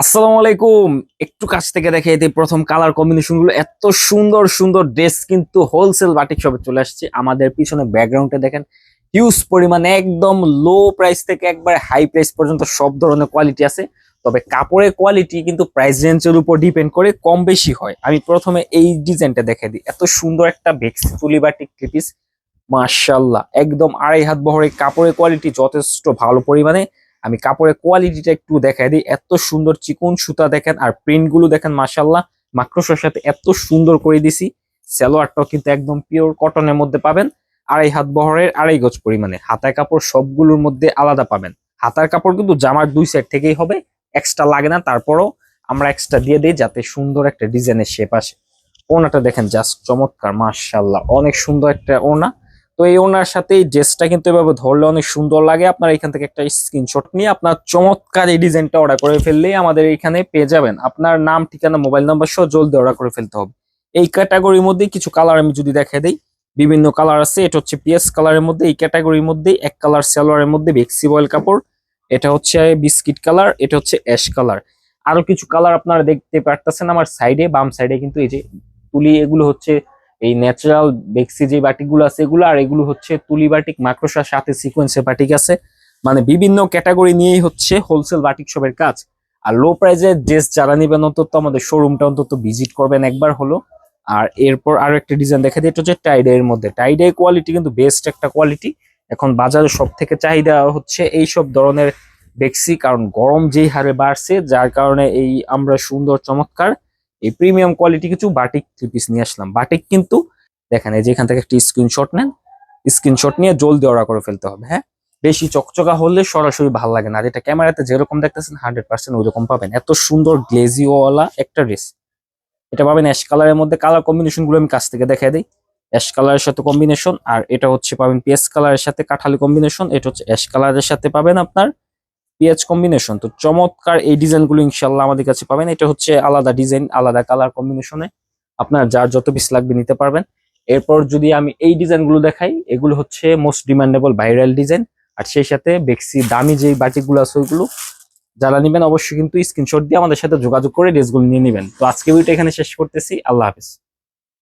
আসসালামু আলাইকুম। একটু কাছ থেকে দেখে এতে প্রথম কালার কম্বিনেশনগুলো, এত সুন্দর সুন্দর ড্রেস কিন্তু হোলসেল বাটিক শপে চলে আসছে। আমাদের পিছনে ব্যাকগ্রাউন্ডে দেখেন হিউজ পরিমাণে একদম লো প্রাইস থেকে একবারে হাই প্রাইস পর্যন্ত সব ধরনের কোয়ালিটি আছে। তবে কাপড়ের কোয়ালিটি কিন্তু প্রাইস রেঞ্জের উপর ডিপেন্ড করে কম বেশি হয়। আমি প্রথমে এই ডিজাইনটা দেখে দিই। এত সুন্দর একটা ভেক্সি তুলি বাটিক থ্রিপিস মার্শাল্লাহ একদম আড়াই হাত বহরের কাপড়ের কোয়ালিটি যথেষ্ট ভালো পরিমাণে। আমি কাপড়ের কোয়ালিটিটা একটু দেখাই দিই। এত সুন্দর চিকন সুতা দেখেন আর প্রিন্টগুলো দেখেন মাসাল্লাহ মাক্রোসের সাথে এত সুন্দর করে দিছি। সালোয়ারটাও কিন্তু একদম পিওর কটনের মধ্যে পাবেন। আড়াই হাত বহরের আড়াই গজ পরিমাণে হাতার কাপড় সবগুলোর মধ্যে আলাদা পাবেন। হাতার কাপড় কিন্তু জামার দুই সাইড থেকেই হবে এক্সট্রা লাগে না। তারপরও আমরা এক্সট্রা দিয়ে দিই যাতে সুন্দর একটা ডিজাইনের শেপ আসে। ওনাটা দেখেন জাস্ট চমৎকার মার্শাল্লাহ অনেক সুন্দর একটা ওনা তো এই ওনার সাথে এই ড্রেসটা কিন্তু এভাবে ধরলে অনেক সুন্দর লাগে। আপনার এখান থেকে একটা স্ক্রিনশট নিয়ে আপনার চমৎকার এই ডিজাইনটা অর্ডার করে ফেললেই আমাদের এখানে পেয়ে যাবেন। আপনার নাম, ঠিকানা মোবাইল নাম্বার সহ জলদি অর্ডার করে ফেলতে হবে। এই ক্যাটাগরির মধ্যে কিছু কালার আমি যদি দেখা দিই, বিভিন্ন কালার আছে, এটা হচ্ছে পিএস কালারের মধ্যে, এই ক্যাটাগরির মধ্যে, এক কালার সালোয়ারের মধ্যে বেক্সি বয়েল কাপড়, এটা হচ্ছে বিস্কিট কালার এটা হচ্ছে অ্যাশ কালার আরও কিছু কালার আপনারা দেখতে পারতেছেন আমার সাইডে বাম সাইডে কিন্তু এই যে তুলি, এগুলো হচ্ছে এই ন্যাচারাল বেক্সি যে বাটিকগুলো আছে এগুলো, আর এগুলো হচ্ছে তুলি বাটিক মাক্রোসার সাথে সিকোয়েন্সের বাটিক আছে। মানে বিভিন্ন ক্যাটাগরি নিয়েই হচ্ছে হোলসেল বাটিক শপের কাজ। আর লো প্রাইজের ড্রেস যারা নিবেন অন্তত আমাদের শোরুমটা অন্তত ভিজিট করবেন একবার হলো। আর এরপর আরও একটা ডিজাইন দেখা দিই, এটা হচ্ছে টাইডে এর মধ্যে। টাইডে কোয়ালিটি কিন্তু বেস্ট একটা কোয়ালিটি এখন বাজারে সব থেকে চাহিদা হচ্ছে এই সব ধরনের বেক্সি কারণ গরম যেই হারে বাড়ছে, যার কারণে এই আমরা সুন্দর চমৎকার এই প্রিমিয়াম কোয়ালিটি কিছু বাটিক থ্রি পিস নিয়ে আসলাম। বাটিক কিন্তু দেখেন, এই যে এখান থেকে একটি স্ক্রিনশট নেন। স্ক্রিনশট নিয়ে জলদি অর্ডার করে ফেলতে হবে হ্যাঁ? বেশি চকচকা হলে সরাসরি ভালো লাগে না। আর এটা ক্যামেরাতে যেরকম দেখতেছেন হান্ড্রেড পার্সেন্ট ওইরকম পাবেন। এত সুন্দর গ্লেজিওয়ালা একটা ড্রেস এটা পাবেন অ্যাশ কালারের মধ্যে কালার কম্বিনেশনগুলো আমি কাছ থেকে দেখাই দিই। অ্যাশ কালারের সাথে কম্বিনেশন আর এটা হচ্ছে পাবেন পিএস কালারের সাথে কাঠালি কম্বিনেশন এটা হচ্ছে অ্যাশ কালারের সাথে পাবেন আপনার পিএচ কম্বিনেশন তো চমৎকার এই ডিজাইনগুলো ইনশাল্লাহ আমাদের কাছে পাবেন। এটা হচ্ছে আলাদা ডিজাইন আলাদা কালার কম্বিনেশনে আপনার যার যত পিস লাগবে নিতে পারবেন। এরপর যদি আমি এই ডিজাইনগুলো দেখাই, এগুলো হচ্ছে মোস্ট ডিমান্ডেবল ভাইরাল ডিজাইন আর সেই সাথে বেক্সি দামি যে বাটিকগুলো আছে ওইগুলো যারা নেবেন, অবশ্যই কিন্তু স্ক্রিনশট দিয়ে আমাদের সাথে যোগাযোগ করে ড্রেসগুলো নিয়ে নেবেন। তো আজকে ভিডিওটা এখানে শেষ করতেছি। আল্লাহ হাফিজ।